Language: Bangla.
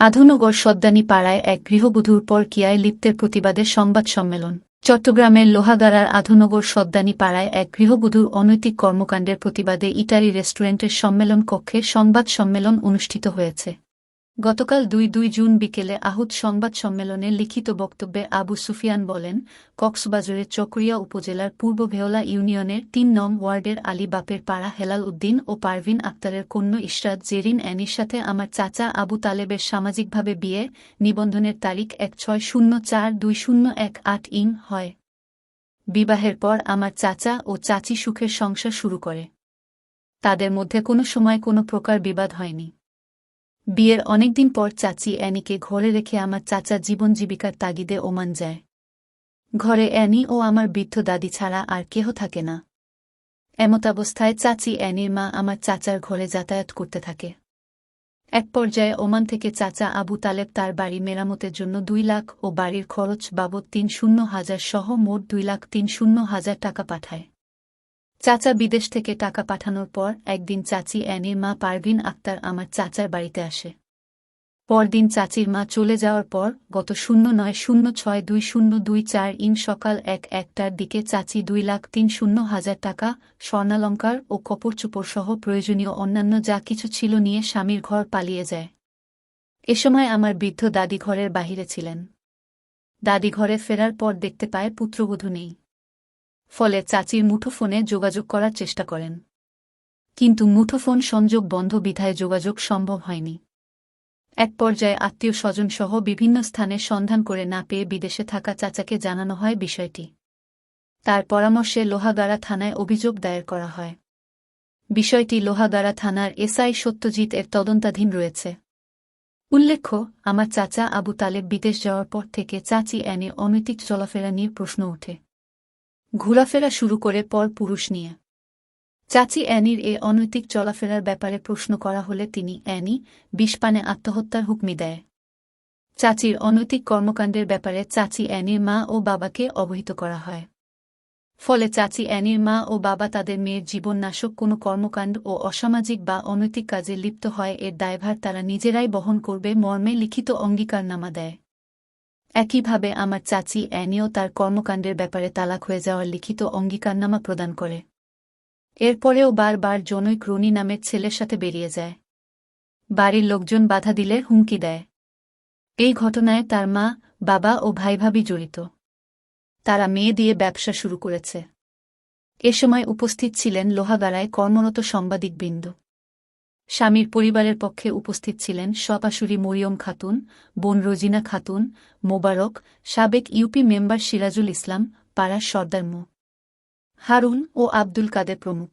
আধুনগর সদ্দানি পাড়ায় এক গৃহবধূর পর কিয়ায় লিপ্তের প্রতিবাদে সংবাদ সম্মেলন। চট্টগ্রামের লোহাগাড়ার আধুনগর সদ্দানি পাড়ায় এক গৃহবধূর অনৈতিক কর্মকাণ্ডের প্রতিবাদে ইটালি রেস্টুরেন্টের সম্মেলন কক্ষে সংবাদ সম্মেলন অনুষ্ঠিত হয়েছে। গতকাল দুই দুই জুন বিকেলে আহুত সংবাদ সম্মেলনে লিখিত বক্তব্যে আবু সুফিয়ান বলেন, কক্সবাজারের চকরিয়া উপজেলার পূর্ব ভেওলা ইউনিয়নের তিন নং ওয়ার্ডের আলী বাপের পাড়া হেলাল উদ্দিন ও পারভিন আক্তারের কন্যা ইশরাত জেরিন অ্যানির সাথে আমার চাচা আবু তালেবের সামাজিকভাবে বিয়ে নিবন্ধনের তারিখ এক ছয় শূন্য চার দুই শূন্য এক আট ইং হয়। বিবাহের পর আমার চাচা ও চাচি সুখের সংসার শুরু করে। তাদের মধ্যে কোনো সময় কোনো প্রকার বিবাদ হয়নি। বিয়ের অনেকদিন পর চাচি অ্যানিকে ঘরে রেখে আমার চাচা জীবন জীবিকার তাগিদে ওমান যায়। ঘরে অ্যানি ও আমার বৃদ্ধ দাদি ছাড়া আর কেহ থাকে না। এমতাবস্থায় চাচি অ্যানির মা আমার চাচার ঘরে যাতায়াত করতে থাকে। এক পর্যায়ে ওমান থেকে চাচা আবু তালেব তার বাড়ি মেরামতের জন্য দুই লাখ ও বাড়ির খরচ বাবদ তিন শূন্য হাজার সহ মোট দুই লাখ তিন শূন্য হাজার টাকা পাঠায়। চাচা বিদেশ থেকে টাকা পাঠানোর পর একদিন চাচি অ্যানির মা পারভিন আক্তার আমার চাচার বাড়িতে আসে। পরদিন চাচির মা চলে যাওয়ার পর গত শূন্য নয় শূন্য ছয় দুই শূন্য দুই চার ইন সকাল এক একটার দিকে চাচি দুই লাখ তিন শূন্য হাজার টাকা, স্বর্ণালঙ্কার ও কপড় চোপড় সহ প্রয়োজনীয় অন্যান্য যা কিছু ছিল নিয়ে স্বামীর ঘর পালিয়ে যায়। এ সময় আমার বৃদ্ধ দাদি ঘরের বাহিরে ছিলেন। দাদি ঘরে ফেরার পর দেখতে পায় পুত্রবধূ নেই। ফলে চাচির মুঠোফোনে যোগাযোগ করার চেষ্টা করেন। কিন্তু মুঠোফোন সংযোগ বন্ধ বিধায় যোগাযোগ সম্ভব হয়নি। এক পর্যায়ে আত্মীয় স্বজনসহ বিভিন্ন স্থানে সন্ধান করে না পেয়ে বিদেশে থাকা চাচাকে জানানো হয় বিষয়টি। তার পরামর্শে লোহাগাড়া থানায় অভিযোগ দায়ের করা হয়। বিষয়টি লোহাগাড়া থানার এসআই সত্যজিৎ এর তদন্তাধীন রয়েছে। উল্লেখ্য, আমার চাচা আবু তালেব বিদেশ যাওয়ার পর থেকে চাচি অ্যানে অনৈতিক চলাফেরা নিয়ে প্রশ্ন ওঠে। ঘোরাফেরা শুরু করে পর পুরুষ নিয়ে। চাচি অ্যানির এ অনৈতিক চলাফেরার ব্যাপারে প্রশ্ন করা হলে তিনি অ্যানি বিষপানে আত্মহত্যার হুকমি দেয়। চাচির অনৈতিক কর্মকাণ্ডের ব্যাপারে চাচি অ্যানির মা ও বাবাকে অবহিত করা হয়। ফলে চাচি অ্যানির মা ও বাবা তাদের মেয়ের জীবননাশক কোনো কর্মকাণ্ড ও অসামাজিক বা অনৈতিক কাজে লিপ্ত হয় এর দায়ভার তারা নিজেরাই বহন করবে মর্মে লিখিত অঙ্গীকারনামা দেয়। একইভাবে আমার চাচি অ্যানিও তার কর্মকাণ্ডের ব্যাপারে তালাক হয়ে যাওয়ার লিখিত অঙ্গীকারনামা প্রদান করে। এরপরেও বারবার জনৈক রনি নামের ছেলের সাথে বেরিয়ে যায়। বাড়ির লোকজন বাধা দিলে হুমকি দেয়। এই ঘটনায় তার মা, বাবা ও ভাইভাবি জড়িত। তারা মেয়ে দিয়ে ব্যবসা শুরু করেছে। এ সময় উপস্থিত ছিলেন লোহাগাড়ায় কর্মরত সাংবাদিকবৃন্দ। স্বামীর পরিবারের পক্ষে উপস্থিত ছিলেন সপাশুরি মরিয়ম খাতুন, বোন রোজিনা খাতুন, মোবারক, সাবেক ইউপি মেম্বার সিরাজুল ইসলাম পাড়া সর্দার মো। হারুন ও আব্দুল কাদের প্রমুখ।